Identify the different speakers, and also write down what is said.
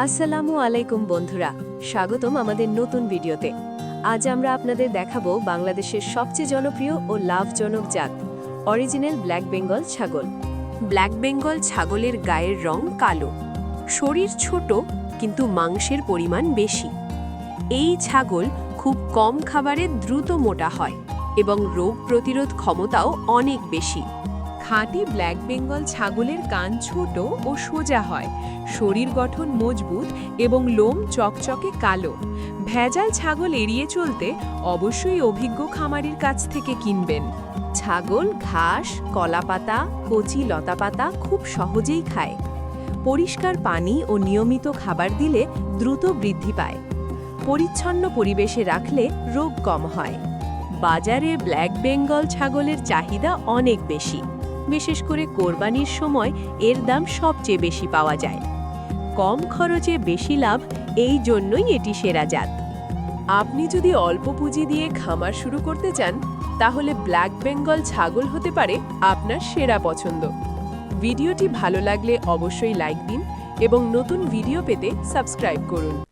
Speaker 1: আসসালামু আলাইকুম বন্ধুরা, স্বাগতম আমাদের নতুন ভিডিওতে। আজ আমরা আপনাদের দেখাবো বাংলাদেশের সবচেয়ে জনপ্রিয় ও লাভজনক জাত, অরিজিনাল ব্ল্যাক বেঙ্গল ছাগল। ব্ল্যাক বেঙ্গল ছাগলের গায়ের রং কালো, শরীর ছোট কিন্তু মাংসের পরিমাণ বেশি। এই ছাগল খুব কম খাবারে দ্রুত মোটা হয় এবং রোগ প্রতিরোধ ক্ষমতাও অনেক বেশি।
Speaker 2: খাঁটি ব্ল্যাক বেঙ্গল ছাগলের কান ছোট ও সোজা হয়। শরীর গঠন মজবুত এবং লোম চকচকে কালো। ভেজাল ছাগল এড়িয়ে চলতে অবশ্যই অভিজ্ঞ খামারির কাছ থেকে কিনবেন।
Speaker 1: ছাগল, ঘাস, কলাপাতা, কচি লতাপাতা খুব সহজেই খায়। পরিষ্কার পানি ও নিয়মিত খাবার দিলে দ্রুত বৃদ্ধি পায়। পরিচ্ছন্ন পরিবেশে রাখলে রোগ কম হয়। বাজারে ব্ল্যাক বেঙ্গল ছাগলের চাহিদা অনেক বেশি। বিশেষ করে কোরবানির সময় এর দাম সবচেয়ে বেশি পাওয়া যায়। কম খরচে বেশি লাভ, এই জন্যই এটি সেরা জাত।
Speaker 2: আপনি যদি অল্প পুঁজি দিয়ে খামার শুরু করতে চান, তাহলে ব্ল্যাক বেঙ্গল ছাগল হতে পারে আপনার সেরা পছন্দ। ভিডিওটি ভালো লাগলে অবশ্যই লাইক দিন এবং নতুন ভিডিও পেতে সাবস্ক্রাইব করুন।